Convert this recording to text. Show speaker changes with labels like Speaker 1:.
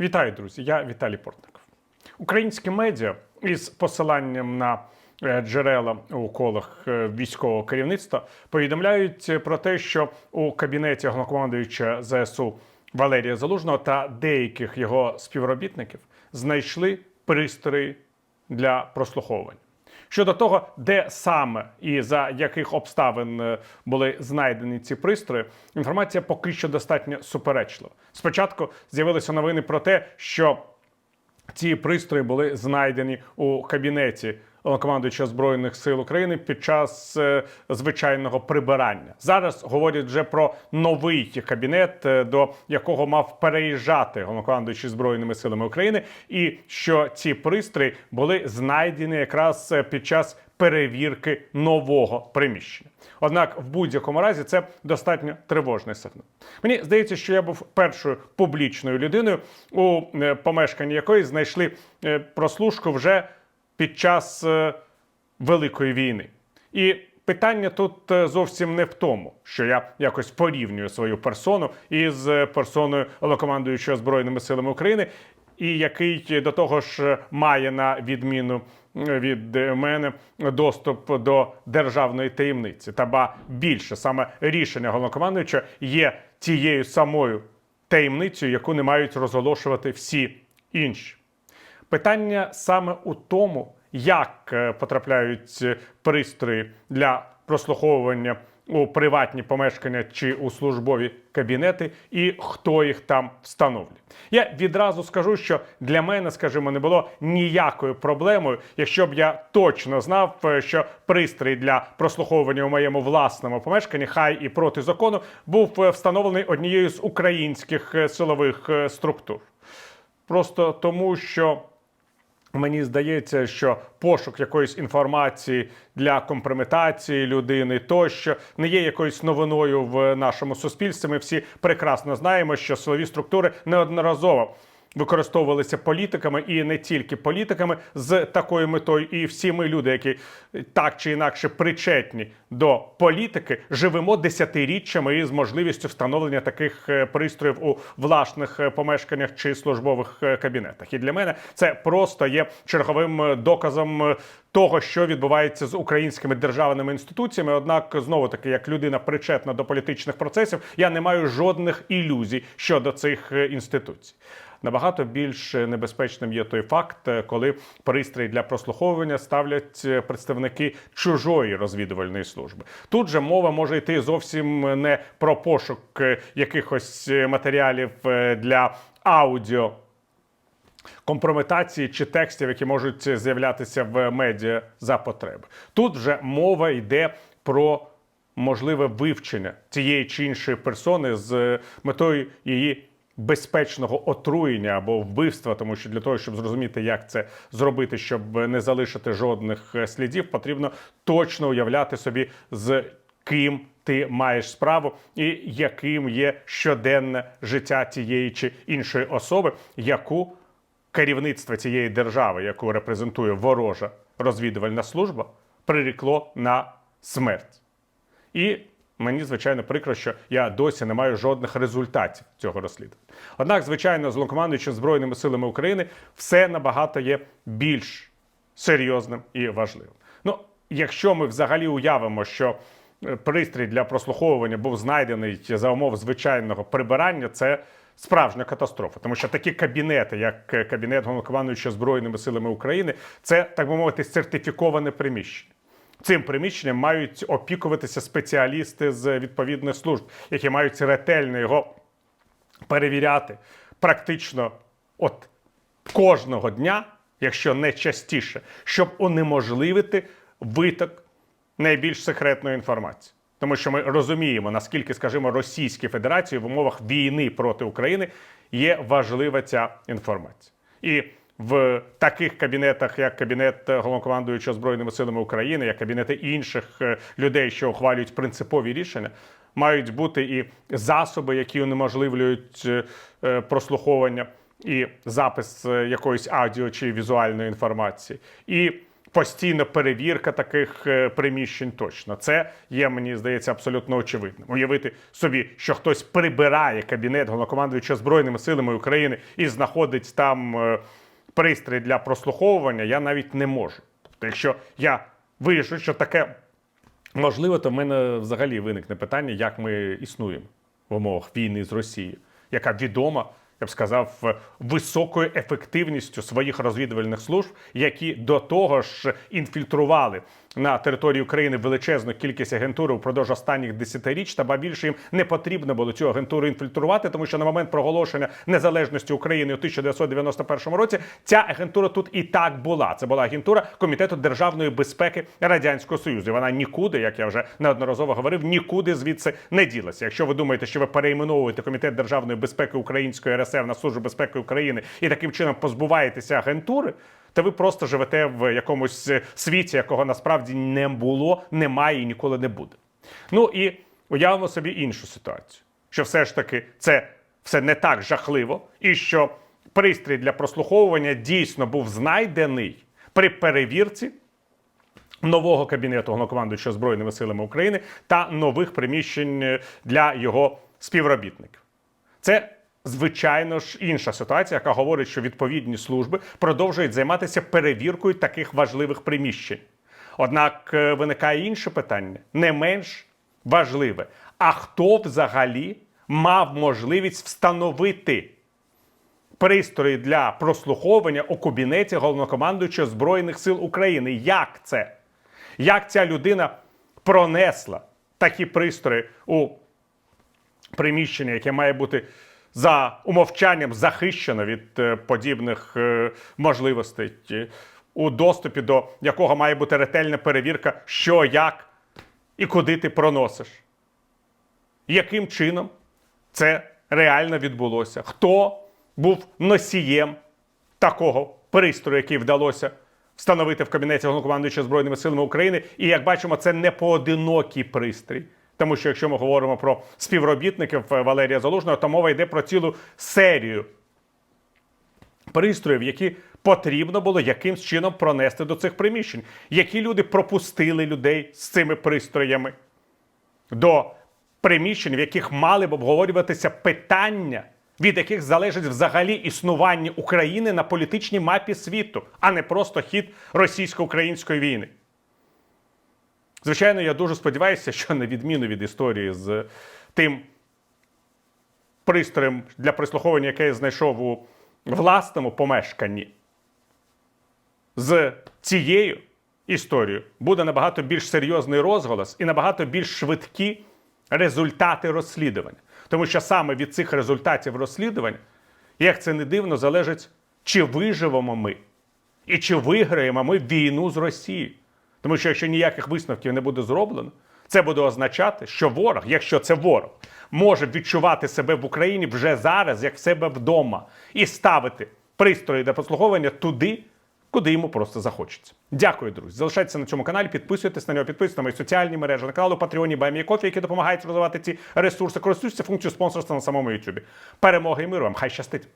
Speaker 1: Вітаю, друзі! Я Віталій Портников. Українські медіа із посиланням на е, джерела у колах е, військового керівництва повідомляють про те, що у кабінеті головнокомандуюча ЗСУ Валерія Залужного та деяких його співробітників знайшли пристрої для прослуховування. Щодо того, де саме і за яких обставин е, були знайдені ці пристрої, інформація поки що достатньо суперечлива. Спочатку з'явилися новини про те, що ці пристрої були знайдені у кабінеті командуючого збройних сил України під час е, звичайного прибирання. Зараз говорять вже про новий кабінет, е, до якого мав переїжджати головнокомандуючий збройними силами України, і що ці пристрої були знайдені якраз е, під час перевірки нового приміщення. Однак, в будь-якому разі, це достатньо тривожний сигнал. Мені здається, що я був першою публічною людиною, у помешканні якої знайшли прослушку вже під час е, Великої війни. І питання тут е, зовсім не в тому, що я якось порівнюю свою персону із е, персоною головнокомандуючого збройними силами України, і який до того ж має на відміну від мене доступ до державної таємниці. Та ба більше саме рішення головнокомандуючого є тією самою таємницею, яку не мають розголошувати всі інші. Питання саме у тому, як е, потрапляють е, пристрої для прослуховування у приватні помешкання чи у службові кабінети, і хто їх там встановлює. Я відразу скажу, що для мене, скажімо, не було ніякою проблемою, якщо б я точно знав, е, що пристрій для прослуховування у моєму власному помешканні, хай і проти закону, був встановлений однією з українських силових структур. Просто тому, що Мені здається, що пошук якоїсь інформації для компрометації людини тощо не є якоюсь новиною в нашому суспільстві. Ми всі прекрасно знаємо, що силові структури неодноразово використовувалися політиками і не тільки політиками з такою метою. І всі ми, люди, які так чи інакше причетні до політики, живемо десятиріччями із можливістю встановлення таких е, пристроїв у власних е, помешканнях чи службових е, кабінетах. І для мене це просто є черговим доказом того, що відбувається з українськими державними інституціями. Однак, знову таки, як людина причетна до політичних процесів, я не маю жодних ілюзій щодо цих інституцій. Набагато більш небезпечним є той факт, е, коли пристрій для прослуховування ставлять е, представники чужої розвідувальної служби. Тут же мова може йти зовсім не про пошук е, якихось матеріалів для аудіо компрометації чи текстів, які можуть з'являтися в медіа за потреби. Тут вже мова йде про можливе вивчення цієї чи іншої персони з метою її безпечного отруєння або вбивства, тому що для того, щоб зрозуміти, як це зробити, щоб не залишити жодних е, слідів, потрібно точно уявляти собі з ким ти маєш справу і яким є щоденне життя тієї чи іншої особи, яку керівництво цієї держави, яку репрезентує ворожа розвідувальна служба, прирікло на смерть. І мені, звичайно, прикро, що я досі не маю жодних результатів цього розслідування. Однак, звичайно, з головнокомандуючим Збройними силами України все набагато є більш серйозним і важливим. Ну, якщо ми взагалі уявимо, що е, пристрій для прослуховування був знайдений за умов звичайного прибирання, це справжня катастрофа, тому що такі кабінети, як е, кабінет головнокомандуючого збройними силами України, це так би мовити сертифіковане приміщення. Цим приміщенням мають опікуватися спеціалісти з відповідних служб, які мають ретельно його перевіряти практично от кожного дня, якщо не частіше, щоб унеможливити виток найбільш секретної інформації. Тому що ми розуміємо, наскільки, скажімо, Російській Федерації в умовах війни проти України є важлива ця інформація. І в таких кабінетах, як кабінет головнокомандуючого збройними силами України, як кабінети інших е, людей, що ухвалюють принципові рішення, мають бути і засоби, які унеможливлюють е, е, прослуховування і запис якоїсь аудіо чи візуальної інформації, і постійна перевірка таких приміщень точно. Це є, мені здається, абсолютно очевидним. Уявити собі, що хтось прибирає кабінет головнокомандуюча Збройними силами України і знаходить там пристрій для прослуховування, я навіть не можу. Тобто, якщо я вирішу, що таке можливо, то в мене взагалі виникне питання, як ми існуємо в умовах війни з Росією, яка відома, я б сказав, високою ефективністю своїх розвідувальних служб, які до того ж інфільтрували на території України величезну кількість агентури впродовж останніх десятиріч, та ба більше їм не потрібно було цю агентуру інфільтрувати, тому що на момент проголошення незалежності України у 1991 році ця агентура тут і так була. Це була агентура Комітету державної безпеки Радянського Союзу. Вона нікуди, як я вже неодноразово говорив, нікуди звідси не ділася. Якщо ви думаєте, що ви перейменовуєте Комітет державної безпеки Української РСР на Службу безпеки України і таким чином позбуваєтеся агентури. Та ви просто живете в якомусь е, світі, якого насправді не було, немає і ніколи не буде. Ну і уявимо собі іншу ситуацію, що все ж таки це все не так жахливо, і що пристрій для прослуховування дійсно був знайдений при перевірці нового кабінету головнокомандуючого збройними силами України та нових приміщень е, для його співробітників. Це звичайно ж інша ситуація, яка говорить, що відповідні служби продовжують займатися перевіркою таких важливих приміщень. Однак е, виникає інше питання, не менш важливе. А хто взагалі мав можливість встановити пристрої для прослуховування у кабінеті головнокомандуючого Збройних сил України? Як це? Як ця людина пронесла такі пристрої у приміщення, яке має бути за умовчанням захищено від е, подібних е, можливостей, е, у доступі до якого має бути ретельна перевірка, що, як і куди ти проносиш. Яким чином це реально відбулося? Хто був носієм такого пристрою, який вдалося встановити в кабінеті головнокомандуючого Збройними силами України? І як бачимо, це не поодинокий пристрій. Тому що якщо ми говоримо про співробітників е, Валерія Залужного, то мова йде про цілу серію пристроїв, які потрібно було якимсь чином пронести до цих приміщень. Які люди пропустили людей з цими пристроями до приміщень, в яких мали б обговорюватися питання, від яких залежить взагалі існування України на політичній мапі світу, а не просто хід російсько-української війни. Звичайно, я дуже сподіваюся, що на відміну від історії з тим пристроєм для прислуховування, яке я знайшов у власному помешканні, з цією історією буде набагато більш серйозний розголос і набагато більш швидкі результати розслідування. Тому що саме від цих результатів розслідування, як це не дивно, залежить, чи виживемо ми і чи виграємо ми війну з Росією. Тому що якщо ніяких висновків не буде зроблено, це буде означати, що ворог, якщо це ворог, може відчувати себе в Україні вже зараз, як себе вдома, і ставити пристрої для послуговування туди, куди йому просто захочеться. Дякую, друзі. Залишайтеся на цьому каналі, підписуйтесь на нього, підписуйтесь на мої соціальні мережі, на канал у Баймі Кофі, які допомагають розвивати ці ресурси. Користуйтеся функцією спонсорства на самому YouTube. Перемоги і миру вам! Хай щастить!